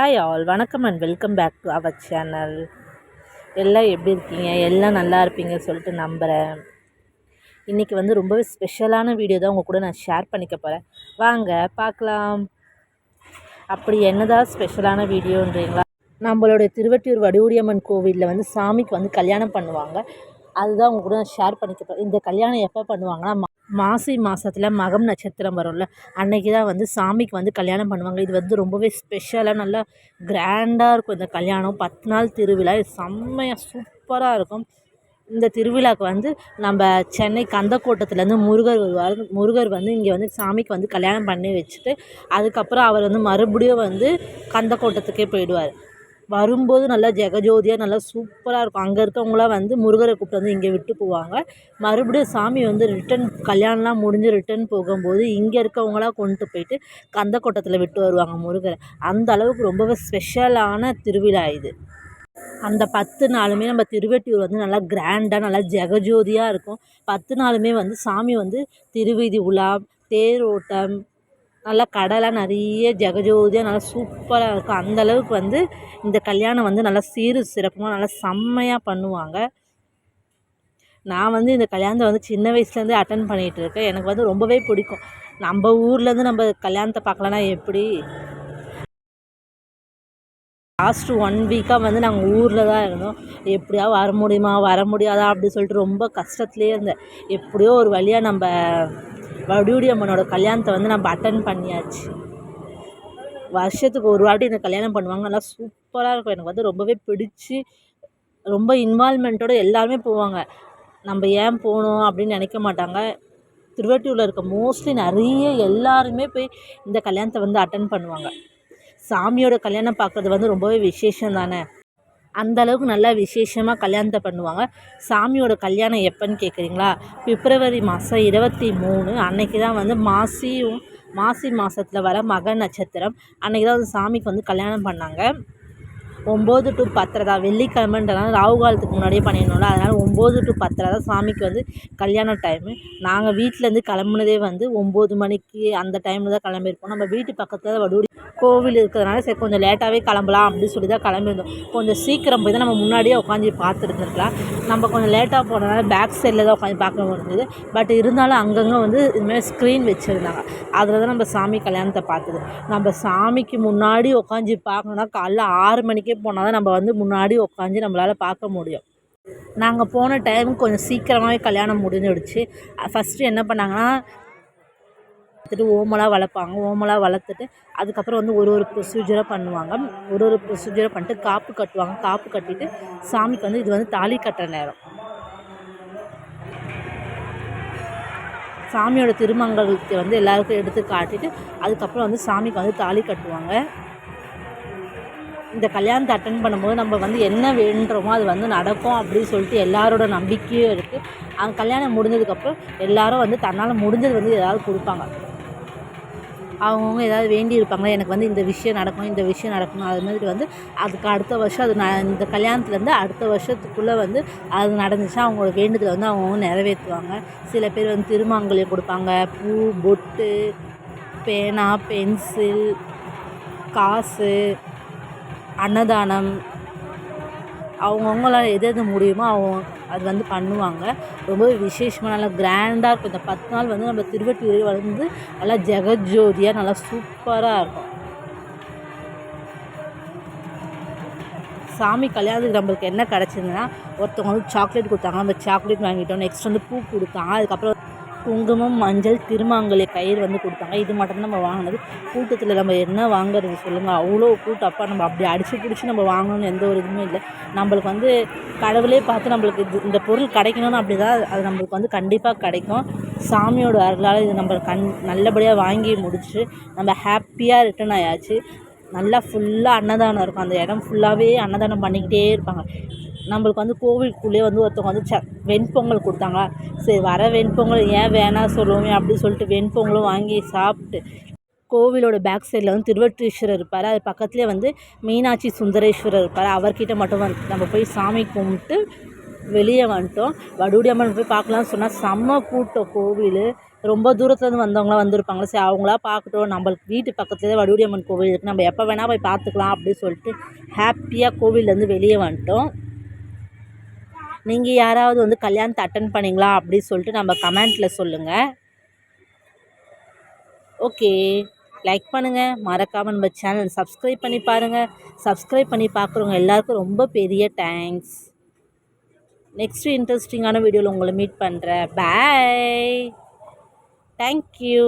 Hi all வணக்கம் and welcome back to our channel எல்லாம் எப்படி இருக்கீங்க? எல்லாம் நல்லா இருப்பீங்க சொல்லிட்டு நம்புகிறேன் இன்றைக்கி வந்து ரொம்பவே ஸ்பெஷலான வீடியோ தான் உங்கள் கூட நான் ஷேர் பண்ணிக்க போகிறேன் வாங்க பார்க்கலாம். அப்படி என்னதான் ஸ்பெஷலான வீடியோன்றீங்களா நம்மளோட திருவட்டியூர் வடிவுடியம்மன் கோவிலில் வந்து சாமிக்கு வந்து கல்யாணம் பண்ணுவாங்க. அதுதான் உங்க கூட நான் ஷேர் பண்ணிக்க இந்த கல்யாணம் எப்போ பண்ணுவாங்கன்னா மாசி மாதத்தில் மகம் நட்சத்திரம் வரும்ல அன்னைக்கு தான் வந்து சாமிக்கு வந்து கல்யாணம் பண்ணுவாங்க. இது வந்து ரொம்பவே ஸ்பெஷலாக நல்லா கிராண்டாக இருக்கும் இந்த கல்யாணம். பத்து நாள் திருவிழா இது செம்மையாக சூப்பராக இருக்கும். இந்த திருவிழாவுக்கு வந்து நம்ம சென்னை கந்தக்கோட்டத்துலேருந்து முருகர் வருவார். முருகர் வந்து இங்கே வந்து சாமிக்கு வந்து கல்யாணம் பண்ணி வச்சுட்டு அதுக்கப்புறம் அவர் வந்து மறுபடியும் வந்து கந்தக்கோட்டத்துக்கே போயிடுவார். வரும்போது நல்லா ஜெகஜோதியாக நல்லா சூப்பராக இருக்கும். அங்கே இருக்கவங்களாம் வந்து முருகரை கூப்பிட்டு வந்து இங்கே விட்டு போவாங்க. மறுபடியும் சாமி வந்து ரிட்டன் கல்யாணம்லாம் முடிஞ்சு ரிட்டன் போகும்போது இங்கே இருக்கவங்களாம் கொண்டு போயிட்டு கந்தக்கோட்டத்தில் விட்டு வருவாங்க முருகரை. அந்த அளவுக்கு ரொம்பவே ஸ்பெஷலான திருவிழா இது. அந்த பத்து நாளுமே நம்ம திருவெட்டியூர் வந்து நல்லா கிராண்டாக நல்லா ஜெகஜோதியாக இருக்கும். பத்து நாளுமே வந்து சாமி வந்து திருவீதி உலா தேரோட்டம் நல்லா கடைலாம் நிறைய ஜெகஜோதியாக நல்லா சூப்பராக இருக்கும். அந்த அளவுக்கு வந்து இந்த கல்யாணம் வந்து நல்லா சீரு சிறப்புமாக நல்லா செம்மையாக பண்ணுவாங்க. நான் வந்து இந்த கல்யாணத்தை வந்து சின்ன வயசுலேருந்தே அட்டன் பண்ணிகிட்டு இருக்கேன். எனக்கு வந்து ரொம்பவே பிடிக்கும். நம்ம ஊர்லேருந்து நம்ம கல்யாணத்தை பார்க்கலன்னா எப்படி? லாஸ்ட்டு ஒன் வீக்காக வந்து நாங்கள் ஊரில் தான் இருந்தோம். எப்படியா வர முடியுமா வர முடியாதா அப்படி சொல்லிட்டு ரொம்ப கஷ்டத்துலேயே இருந்தேன். எப்படியோ ஒரு வழியாக நம்ம வடிவுடி அம்மனோட கல்யாணத்தை வந்து நம்ம அட்டன் பண்ணியாச்சு. வருஷத்துக்கு ஒரு வாட்டி இந்த கல்யாணம் பண்ணுவாங்க. நல்லா சூப்பராக இருக்கும். எனக்கு வந்து ரொம்பவே பிடிச்சி ரொம்ப இன்வால்மெண்ட்டோடு எல்லாருமே போவாங்க. நம்ம ஏன் போகணும் அப்படின்னு நினைக்க மாட்டாங்க. திருவட்டியூரில் இருக்க மோஸ்ட்லி நிறைய எல்லாருமே போய் இந்த கல்யாணத்தை வந்து அட்டன் பண்ணுவாங்க. சாமியோட கல்யாணம் பார்க்குறது வந்து ரொம்பவே விசேஷம் தானே? அந்தளவுக்கு நல்லா விசேஷமாக கல்யாணத்தை பண்ணுவாங்க. சாமியோட கல்யாணம் எப்போன்னு கேட்குறீங்களா பிப்ரவரி மாதம் இருபத்தி மூணு அன்னைக்கு தான் வந்து மாசியும் மாசி மாதத்தில் வர மக நட்சத்திரம். அன்னைக்கு தான் வந்து சாமிக்கு வந்து கல்யாணம் பண்ணாங்க. ஒம்பது டு பத்தரை தான். வெள்ளிக்கிழமைன்றனால ராகு காலத்துக்கு முன்னாடியே பண்ணிடணும்ல அதனால் ஒம்பது டு பத்தரை தான் சாமிக்கு வந்து கல்யாண டைமு நாங்கள் வீட்டிலேருந்து கிளம்புனதே வந்து ஒம்பது மணிக்கு அந்த டைமில் தான் கிளம்பியிருப்போம். நம்ம வீட்டு பக்கத்தில் தான் வடுவடி கோவில் இருக்கிறதுனால சரி கொஞ்சம் லேட்டாகவே கிளம்பலாம் அப்படின்னு சொல்லி தான் கிளம்பியிருந்தோம். கொஞ்சம் சீக்கிரம் போய் தான் நம்ம முன்னாடியே உட்காந்து பார்த்துருந்துருக்கலாம். நம்ம கொஞ்சம் லேட்டாக போனதுனால பேக் சைடில் தான் உட்காந்து பார்க்க முடிஞ்சது. பட் இருந்தாலும் அங்கங்கே வந்து இதுமாதிரி ஸ்க்ரீன் வச்சுருந்தாங்க. அதில் தான் நம்ம சாமி கல்யாணத்தை பார்த்தது. நம்ம சாமிக்கு முன்னாடி உட்காந்து பார்க்கணுன்னா காலைல ஆறு மணிக்கே போனால் தான் நம்ம வந்து முன்னாடி உட்காந்து நம்மளால் பார்க்க முடியும். நாங்கள் போன டைம் கொஞ்சம் சீக்கிரமாகவே கல்யாணம் முடிஞ்சிடுச்சு. ஃபஸ்ட்டு என்ன பண்ணாங்கன்னா எடுத்துட்டு ஓமலாக வளர்ப்பாங்க. ஓமலாக வளர்த்துட்டு அதுக்கப்புறம் வந்து ஒரு ஒரு ப்ரொசீஜராக பண்ணுவாங்க. ஒரு ஒரு ப்ரொசீஜராக பண்ணிட்டு காப்பு கட்டுவாங்க. காப்பு கட்டிட்டு சாமிக்கு வந்து இது வந்து தாலி கட்டுற நேரம். சாமியோட திருமங்கலத்தை வந்து எல்லாருக்கும் எடுத்து காட்டிட்டு அதுக்கப்புறம் வந்து சாமிக்கு வந்து தாலி கட்டுவாங்க. இந்த கல்யாணத்தை அட்டன் பண்ணும்போது நம்ம வந்து என்ன வேண்டுறோமோ அது வந்து நடக்கும் அப்படின்னு சொல்லிட்டு எல்லாரோட நம்பிக்கையும் இருக்குது அந்த கல்யாணம் முடிஞ்சதுக்கப்புறம் எல்லாரும் வந்து தன்னால் முடிஞ்சது வந்து ஏதாவது கொடுப்பாங்க. அவங்கவுங்க ஏதாவது வேண்டி இருப்பாங்க. எனக்கு வந்து இந்த விஷயம் நடக்கணும் இந்த விஷயம் நடக்கணும். அது மாதிரி வந்து அதுக்கு அடுத்த வருஷம் அது நான் இந்த கல்யாணத்துலேருந்து அடுத்த வருஷத்துக்குள்ளே வந்து அது நடந்துச்சுன்னா அவங்களோட வேண்டுதலை வந்து அவங்கவுங்க நிறைவேற்றுவாங்க. சில பேர் வந்து திருமாங்கல்யம் கொடுப்பாங்க. பூ பொட்டு பேனா பென்சில் காசு அன்னதானம் அவங்கவுங்களால் எது எது முடியுமோ அவங்க அது வந்து பண்ணுவாங்க. ரொம்ப விசேஷமாக நல்லா கிராண்டாக இருக்கும். இந்த பத்து நாள் வந்து நம்ம திருவட்டியூரே வந்து நல்லா ஜெகஜோதியாக நல்லா சூப்பராக இருக்கும். சாமி கல்யாணத்துக்கு நம்மளுக்கு என்ன கிடச்சிதுன்னா ஒருத்தவங்க வந்து சாக்லேட் கொடுத்தாங்க. நம்ம சாக்லேட் வாங்கிட்டோம். நெக்ஸ்ட் வந்து பூ கொடுத்தாங்க அதுக்கப்புறம் குங்குமம் மஞ்சள் திருமாங்கல்ய கயிறு வந்து கொடுத்தாங்க. இது மட்டும் நம்ம வாங்கினது. கூட்டத்தில் நம்ம என்ன வாங்குறது சொல்லுங்கள் அவ்வளோ கூட்டம். அப்பா நம்ம அப்படி அடித்து பிடிச்சி நம்ம வாங்கணும்னு எந்த ஒரு இதுவுமே இல்லை. நம்மளுக்கு வந்து கடவுளே பார்த்து நம்மளுக்கு இது இந்த பொருள் கிடைக்கணும்னு அப்படி தான் அது நம்மளுக்கு வந்து கண்டிப்பாக கிடைக்கும். சாமியோட அருளால் இது நம்ம கண் நல்லபடியாக வாங்கி முடிச்சு நம்ம ஹாப்பியாக ரிட்டர்ன் ஆயாச்சு. நல்லா ஃபுல்லாக அன்னதானம் இருக்கும். அந்த இடம் ஃபுல்லாகவே அன்னதானம் பண்ணிக்கிட்டே இருப்பாங்க. நம்மளுக்கு வந்து கோவிலுக்குள்ளேயே வந்து ஒருத்தவங்க வந்து ச வெண்பொங்கல் கொடுத்தாங்களா சரி வர வெண்பொங்கல் ஏன் வேணாம் சொல்லுவோமே அப்படின்னு சொல்லிட்டு வெண்பொங்கலும் வாங்கி சாப்பிட்டு கோவிலோட பேக் சைடில் வந்து திருவட்டீஸ்வரர் இருப்பார். அது பக்கத்துலேயே வந்து மீனாட்சி சுந்தரேஸ்வரர் இருப்பார். அவர்கிட்ட மட்டும் வந்து நம்ம போய் சாமி கும்பிட்டு வெளியே வந்துட்டோம். வடுவடி அம்மன் போய் பார்க்கலாம்னு சொன்னால் செம்ம கூட்டம் கோவில். ரொம்ப தூரத்துலேருந்து வந்தவங்களாம் வந்திருப்பாங்களே சரி அவங்களா பார்க்கட்டும். நம்மளுக்கு வீட்டு பக்கத்துலேயே வடுவூடி அம்மன் கோவில் இருக்குது நம்ம எப்போ வேணால் போய் பார்த்துக்கலாம் அப்படின்னு சொல்லிட்டு ஹாப்பியாக கோவிலேருந்து வெளியே வந்துட்டோம். நீங்கள் யாராவது வந்து கல்யாணத்தை அட்டன் பண்ணீங்களா அப்படின்னு சொல்லிட்டு நம்ம கமெண்ட்டில் சொல்லுங்கள் ஓகே லைக் பண்ணுங்கள் மறக்காமல் நம்ம சேனல் சப்ஸ்கிரைப் பண்ணி பாருங்கள் சப்ஸ்கிரைப் பண்ணி பார்க்குறவங்க எல்லாருக்கும் ரொம்ப பெரிய தேங்க்ஸ் நெக்ஸ்ட்டு இன்ட்ரெஸ்டிங்கான வீடியோவில் உங்களை மீட் பண்ணுறேன் பாய் தேங்க்யூ